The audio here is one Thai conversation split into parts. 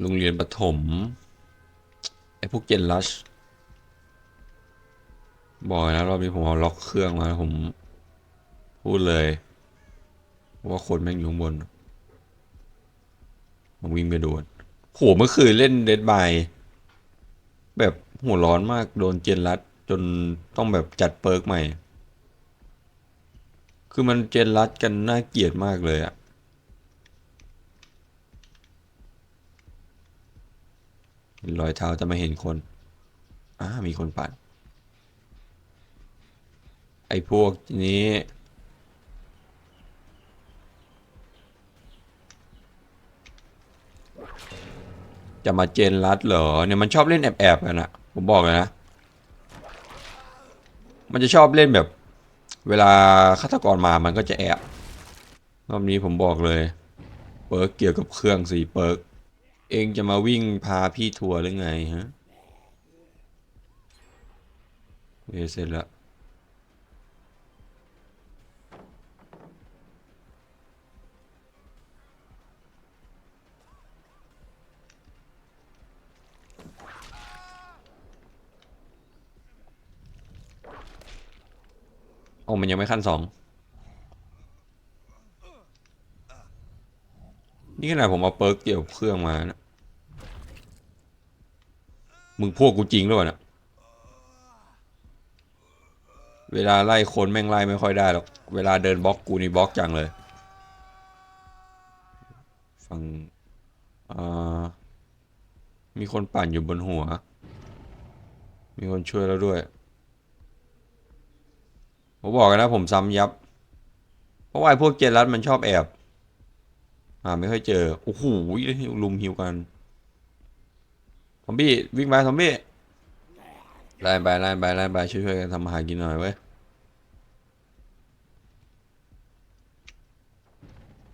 โรงเรียนประถม ไอ้พวกเจนรัชบ่อยนะรอบนี้ผมเอาล็อกเครื่องมาผมพูดเลย ว่าคนแม่งอยู่ข้างบนมันวิ่งไปโดนโหเมื่อคืนเล่นเดดบายแบบหัวร้อนมากโดนเจนรัด จนต้องแบบจัดเปิร์กใหม่ คือมันเจนรัดกันน่าเกลียดมากเลยอะ ห็นรอยเท้าจะไม่เห็นคนอ่ามีคนปั่นไอ้พวกนี้จะมาเจนรัดเหรอเนี่ยมันชอบเล่นแอบๆกันอะผมบอกเลยนะ มันจะชอบเล่นแบบ เวลาฆาตกรมามันก็จะแอบรอบนี้ผมบอกเลยเปิร์กเกี่ยวกับเครื่องสี่เปิร์ก เองจะมาวิ่งพาพี่ทัวร์หรือไงฮะเอยเสร็จแล้วโอ้มันยังไม่ขั้นสอง นี่ขนาดผมเอาเปิร์กเกี่ยวเครื่องมานะมึงพวกกูจริงหรือเปล่านะเวลาไล่คนแม่งไล่ไม่ค่อยได้หรอก เวลาเดินบล็อกกูนี่บล็อกจังเลยฟังอ่ามีคนปั่นอยู่บนหัว มีคนช่วยแล้วด้วย ผมบอกกันนะผมซ้ำยับ เพราะว่าไอ้พวกเจรัสมันชอบแอบ หาไม่ค่อยเจอ โอ้โหลุมฮิวกัน ซอมบี้วิ่งไปซอมบี้ไล่ไปไล่ไปไล่ไปช่วยๆกันทำมาหากินหน่อยเว้ย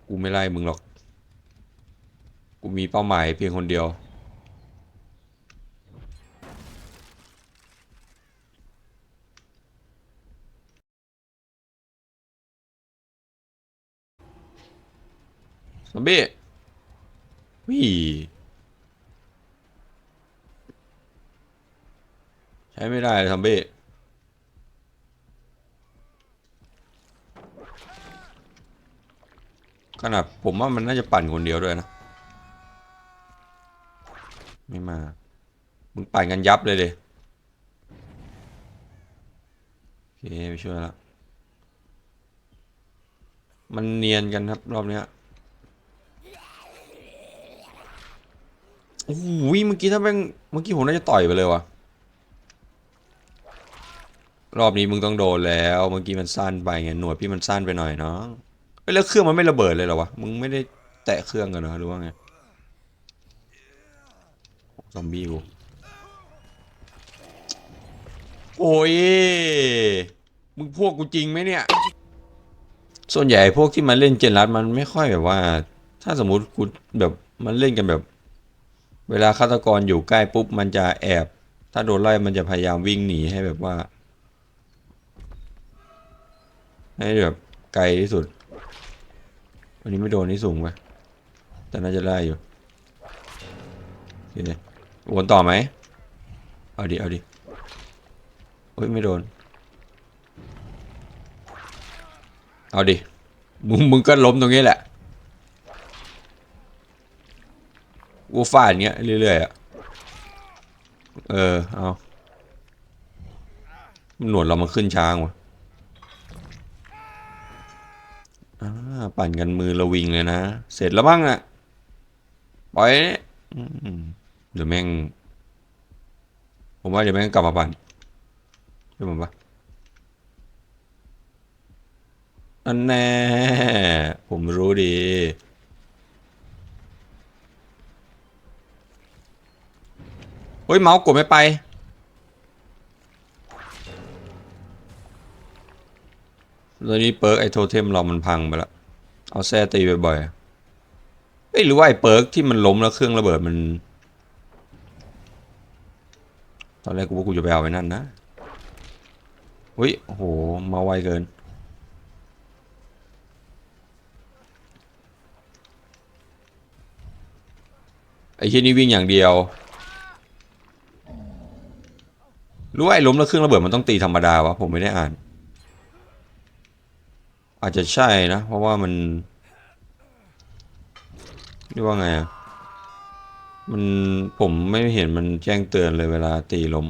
กูไม่ไล่มึงหรอก กูมีเป้าหมายเพียงคนเดียว ซอมบี้วิ่ใช้ไม่ได้เลยซอมบี้ขนาดผมว่ามันน่าจะปั่นคนเดียวด้วยนะ ไม่มา มึงปั่นกันยับเลยเดยโอเคไปช่วยละมันเนียนกันครับรอบเนี้ย โอ้โหเมื่อกี้ถ้าแม่งเมื่อกี้ผมน่าจะต่อยไปเลยวะรอบนี้มึงต้องโดนแล้ว เมื่อกี้มันสั้นไปไงหนวดพี่มันสั้นไปหน่อยเนาะเอ้ยแล้วเครื่องมันไม่ระเบิดเลยเหรอวะ มึงไม่ได้แตะเครื่องกันเหรอหรือว่าไง ซอมบี้กู โอ้ย มึงพวกกูจริงไหมเนี่ย ส่วนใหญ่พวกที่มาเล่นเจนรัดมันไม่ค่อยแบบว่า ถ้าสมมุติกูแบบมันเล่นกันแบบ เวลาฆาตกรอยู่ใกล้ปุ๊บมันจะแอบ ถ้าโดนไล่มันจะพยายามวิ่งหนีให้แบบว่า ให้แบบไกลที่สุด วันนี้ไม่โดนนี่สูงไปแต่น่าจะได้อยู่โอเควนต่อไหมเอาดิ เอาดิโอ้ยไม่โดน เอาดิ มึงมึงก็ล้มตรงนี้แหละ กูฟาดอย่างเงี้ยเรื่อยๆอะ เออ เอาหนวดเรามาขึ้นช้างวะอ่าปั่นกันมือระวิงเลยนะ เสร็จแล้วบ้างอะปล่อยเดี๋ยวแม่ง ผมว่าเดี๋ยวแม่งกลับมาปั่นใช่ผมปะอันแน่ ผมรู้ดี เฮ้ยเมาส์กดไม่ไป ตอนนี้เปิร์กไอโทเทมเรามันพังไปแล้ว เอาแซ่ตีบ่อยๆเอ้ยหรือว่าไอเปิร์กที่มันล้มแล้วเครื่องระเบิดมัน ตอนแรกกูว่ากูจะไปเอาไว้นั่นนะเฮ้ยโอ้โห มาไวเกินไอไอ้ที่นี่วิ่งอย่างเดียว รู้ว่าไอ้ล้มแล้วเครื่องระเบิดมันต้องตีธรรมดาวะผมไม่ได้อ่าน อาจจะใช่นะ เพราะว่ามันเรียกว่าไงอะมันผมไม่เห็นมันแจ้งเตือนเลยเวลาตีล้ม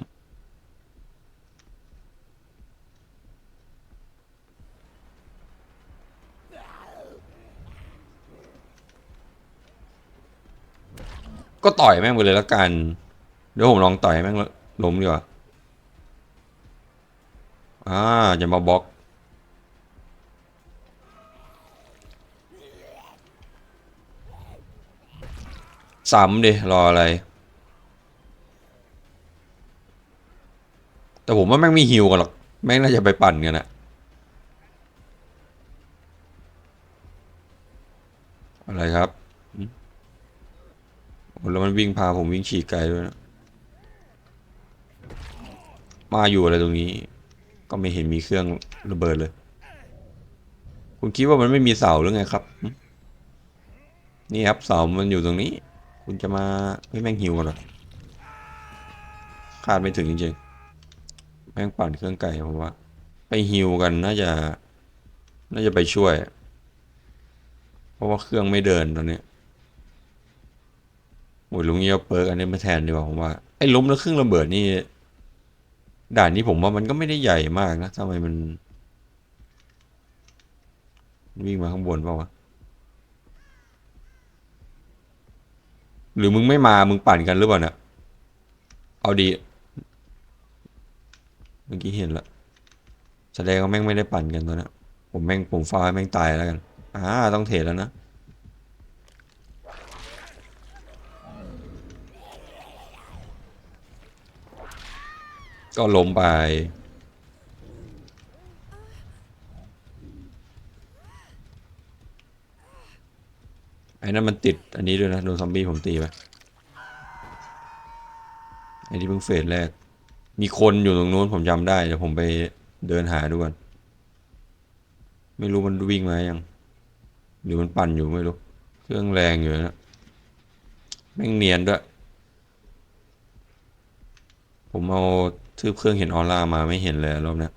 ก็ต่อยแม่งไปเลยละกัน เดี๋ยวผมลองต่อยแม่งล้มดีกว่า อ่าจะมาบล็อก ซ้ำดิ รออะไร แต่ผมว่าแม่งไม่ฮิวกันหรอก แม่งน่าจะไปปั่นกันอะอะไรครับโอ้แล้วมันวิ่งพาผมวิ่งฉีกไกลด้วยนะ มาอยู่อะไรตรงนี้ ก็ไม่เห็นมีเครื่องระเบิดเลย คุณคิดว่ามันไม่มีเสาหรือไงครับ นี่ครับเสามันอยู่ตรงนี้ คุณจะมาไม่แม่งหิวกันหรอคาดไม่ถึงจริงๆ แม่งปั่นเครื่องไก่ผมว่า ไปฮิวกันน่าจะ น่าจะไปช่วย เพราะว่าเครื่องไม่เดินตอนนี้โอ้ยลุงเยาเปิร์กอันนี้มาแทนดีกว่าผมว่าไอ้ล้มแล้วเครื่องระเบิดนี่ ด่านนี้ผมว่ามันก็ไม่ได้ใหญ่มากนะทำไมมันวิ่งมาข้างบนเปล่าวะ หรือมึงไม่มา มึงปั่นกันหรือเปล่าเนี่ยเอาดี เมื่อกี้เห็นละ แสดงว่าแม่งไม่ได้ปั่นกันตัวนี้ผมแม่งผมฟ้าให้แม่งตายแล้วกัน อ่า ต้องเทรดแล้วนะ ก็ล้มไป ไอ้นั่นมันติดอันนี้ด้วยนะ โดนซอมบี้ผมตีไปไอ้ที่เพิ่งเฟสแรก มีคนอยู่ตรงนู้นผมจำได้ เดี๋ยวผมไปเดินหาดูก่อนไม่รู้มันวิ่งมายัง หรือมันปั่นอยู่ไม่รู้ เครื่องแรงอยู่นะแม่งเนียนด้วย ผมเอา ทืบเครื่องเห็นออร่ามาไม่เห็นเลยรอบนี้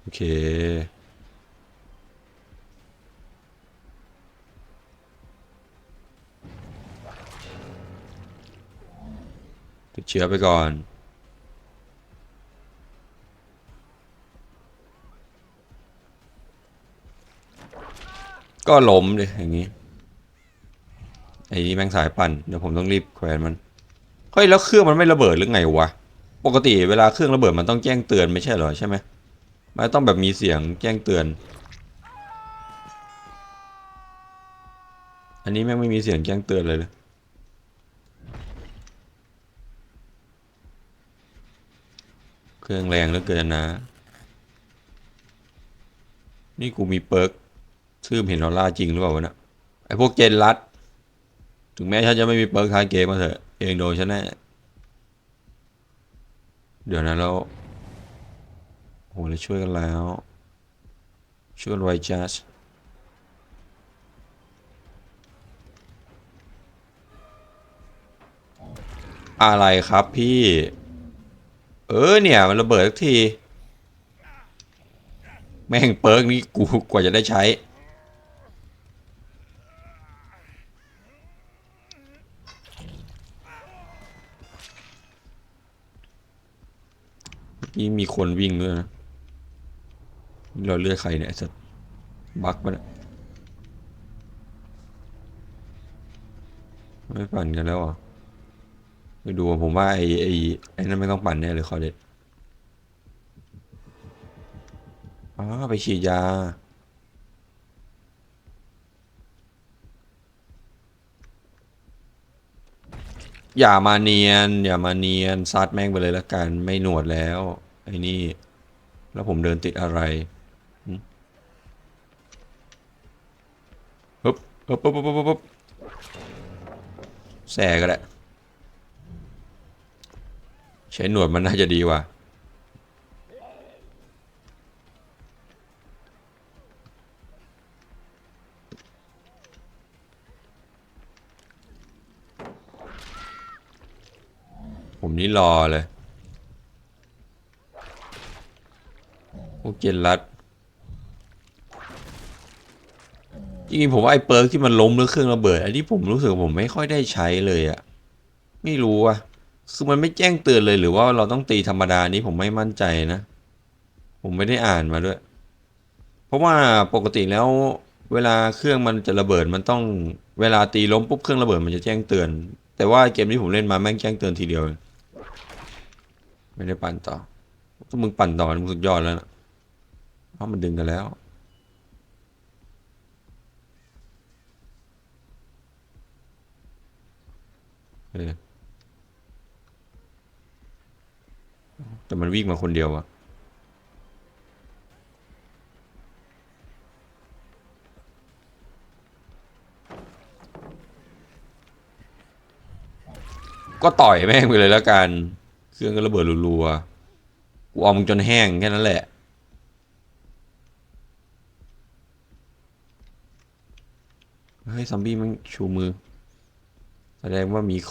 โอเค ติดเชื้อไปก่อนก็ล้มเลยอย่างนี้ ไอ้นี่แม่งสายปั่นเดี๋ยวผมต้องรีบแขวนมันเฮ้ยแล้วเครื่องมันไม่ระเบิดหรือไงวะปกติเวลาเครื่องระเบิดมันต้องแจ้งเตือนไม่ใช่เหรอใช่ไหมมันต้องแบบมีเสียงแจ้งเตือน อันนี้แม่งไม่มีเสียงแจ้งเตือนเลยเลยเครื่องแรงเหลือเกินนะ นี่กูมีเปิร์กชื่อเห็นออร่าจริงหรือเปล่าวะนะไอพวกเจนรัด ถึงแม้ฉันจะไม่มีเปิร์กท้ายเกมมาเถอะ เองโดนฉันแน่เดี๋ยวนะเราโหเราช่วยกันแล้ว ช่วยกันไวจัสอะไรครับพี่ เออเนี่ย มันระเบิดสักที แม่งเปิร์กนี่กูกว่าจะได้ใช้ นี่มีคนวิ่งด้วยนะเราเลือกใครเนี่ยไอ้สัตว์บักมันยไม่ปั่นกันแล้วอะไปดูผมว่าไอ้ไอ้ไอ้นั่นไม่ต้องปั่นแน่เลยคอเด็ดอ๋อไปฉีดยา อย่ามาเนียน อย่ามาเนียนซัดแม่งไปเลยละกัน ไม่หนวดแล้ว ไอ้นี่ แล้วผมเดินติดอะไรฮึบฮึบฮึบฮึบฮึบแสก็ได้ใช้หนวดมันน่าจะดีกว่า ผมนี่รอเลยพวกเจนรัดจริงๆผมว่าไอ้เปิร์กที่มันล้มหรือเครื่องระเบิด อันนี้ผมรู้สึกผมไม่ค่อยได้ใช้เลยอะไม่รู้อะคือมันไม่แจ้งเตือนเลยหรือว่าเราต้องตีธรรมดานี้ผมไม่มั่นใจนะ ผมไม่ได้อ่านมาด้วย เพราะว่าปกติแล้วเวลาเครื่องมันจะระเบิดมันต้องเวลาตีล้มปุ๊บเครื่องระเบิดมันจะแจ้งเตือน แต่ว่าเกมที่ผมเล่นมาแม่งแจ้งเตือนทีเดียว ไม่ได้ปั่นต่อถ้ามึงปั่นต่อมึงสุดยอดแล้วนะเพราะมันดึงกันแล้วเออแต่มันวิ่งมาคนเดียวอะก็ต่อยแม่งไปเลยแล้วกัน เครื่องก็ระเบิดรัวๆ กูเอามึงจนแห้งแค่นั้นแหละ เฮ้ยซอมบี้มันชูมือ แสดงว่ามีโค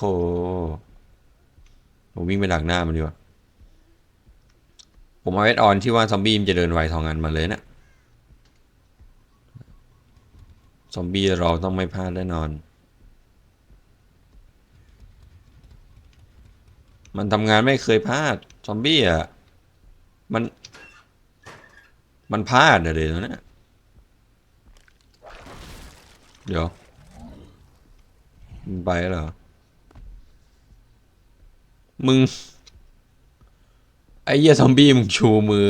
ผมวิ่งไปดักหน้ามันดีกว่า ผมเอาเอสออนที่ว่าซอมบี้มันจะเดินไวทองงานมาเลยนะ ซอมบี้เราต้องไม่พลาดแน่นอน มันทำงานไม่เคยพลาด ซอมบี้อะ มัน มันพลาดเดี๋ยวนะเดี๋ยวมันไปเหรอ มึง ไอ้เหี้ยซอมบี้มึงชูมือ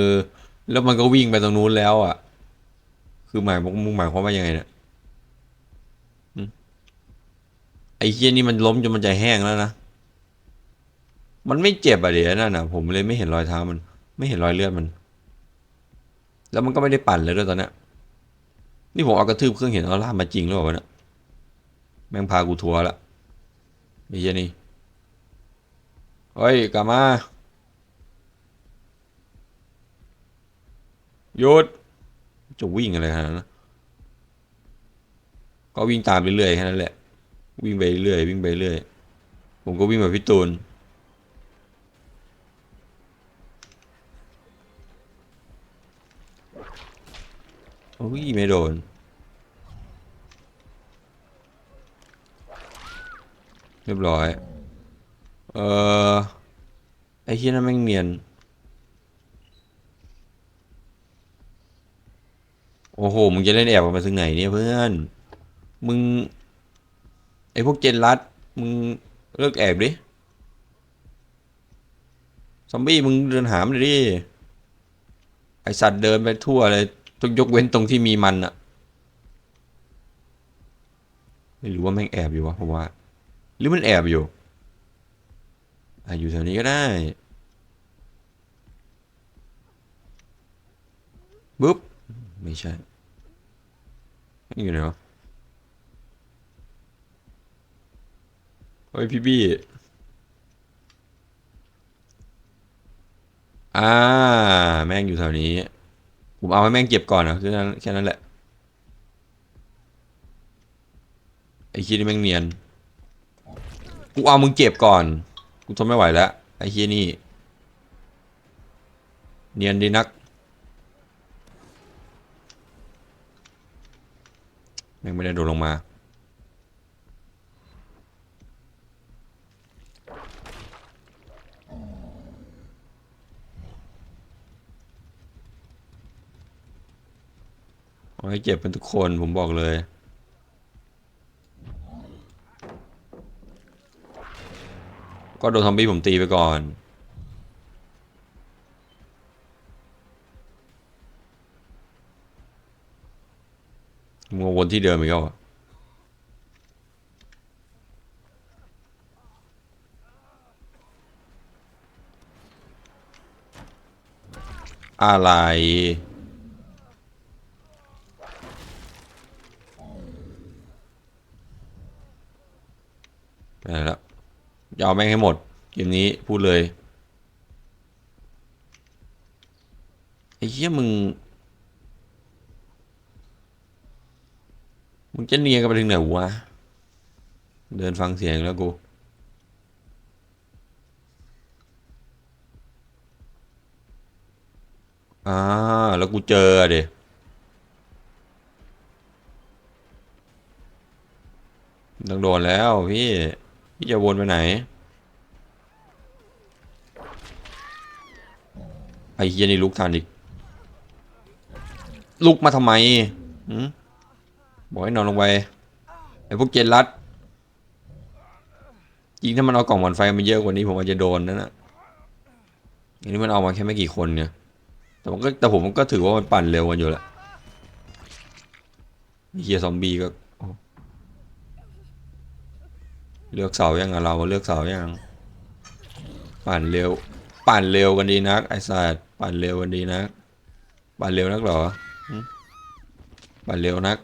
แล้วมันก็วิ่งไปตรงนู้นแล้วอะ คือหมายมึงหมายความว่ายังไงเนี่ยไอ้เหี้ยนี่มันล้มจนมันจะแห้งแล้วนะ มันไม่เจ็บอะเดี๋ยวนั่นนะผมเลยไม่เห็นรอยเท้ามัน ไม่เห็นรอยเลือดมัน แล้วมันก็ไม่ได้ปั่นเลยด้วยตอนเนี้ยนี่ผมเอากระทืบเครื่องเห็นเอาล่ามาจริงหรือเปล่าวะเนี่ยแม่งพากูทัวร์ละไอ้เยนี่เฮ้ยกลับมาหยุดจะวิ่งอะไรขนาดนั้นก็วิ่งตามไปเรื่อยแค่นั้นแหละ วิ่งไปเรื่อยวิ่งไปเรื่อยผมก็วิ่งแบบพี่ตูน อ้ยไม่โดน เรียบร้อย เออไอ้เฮียนั่นแม่งเนียน โอ้โห มึงจะเล่นแอบออกมาถึงไหนเนี่ยเพื่อน มึง ไอ้พวกเจนรัด มึงเลิกแอบดิ ซอมบี้มึงเดินหามดิ ไอสัตว์เดินไปทั่วเลย ต้องยกเว้นตรงที่มีมันอะไม่รู้ว่าแม่งแอบอยู่วะเพราะว่า หรือมันแอบอยู่อะอยู่แถวนี้ก็ได้บุ๊บไม่ใช่อยู่ไหนวะเฮ้ยพี่บี้อ่า แม่งอยู่แถวนี้ ผมเอาให้แม่งเก็บก่อนนะแค่นั้นแค่นั้นแหละ ไอ้คีนี่แม่งเนียน กูเอามึงเก็บก่อน กูทนไม่ไหวแล้ว ไอ้คีนี่ เนียนดีนัก แม่งไม่ได้โดนลงมา เอาให้เจ็บเป็นทุกคนผมบอกเลย ก็โดนซอมบี้ผมตีไปก่อนมึงวนที่เดิมอีกแล้วอะไร อะไรแล้วจะเอาแม่งให้หมด เกมนี้พูดเลย ไอ้เหี้ยมึง มึงจะเนียกันไปถึงไหนวะ เดินฟังเสียงแล้วกูอ่าแล้วกูเจอเดี๋ยต้องโดนแล้วพี่ พี่จะวนไปไหนไอ้เฮียนี่ลุกทันอีกลุกมาทำไมบอกให้นอนลงไปไอ้พวกเจนรัดจริงถ้ามันเอากล่องหวันไฟมาเยอะกว่านี้ผมอาจจะโดนนั่นนะอันนี้มันเอามาแค่ไม่กี่คนเนี่ยแต่ผมก็แต่ผมก็ถือว่ามันปั่นเร็วกันอยู่แหละไอเฮียซอมบี้ก็โอ้ เลือกเสายังอะเราเลือกเสายังปั่นเร็ว ปั่นเร็วกันดีนักไอ้สัตว์ปั่นเร็วกันดีนัก ปั่นเร็วนักหรอปั่นเร็วนัก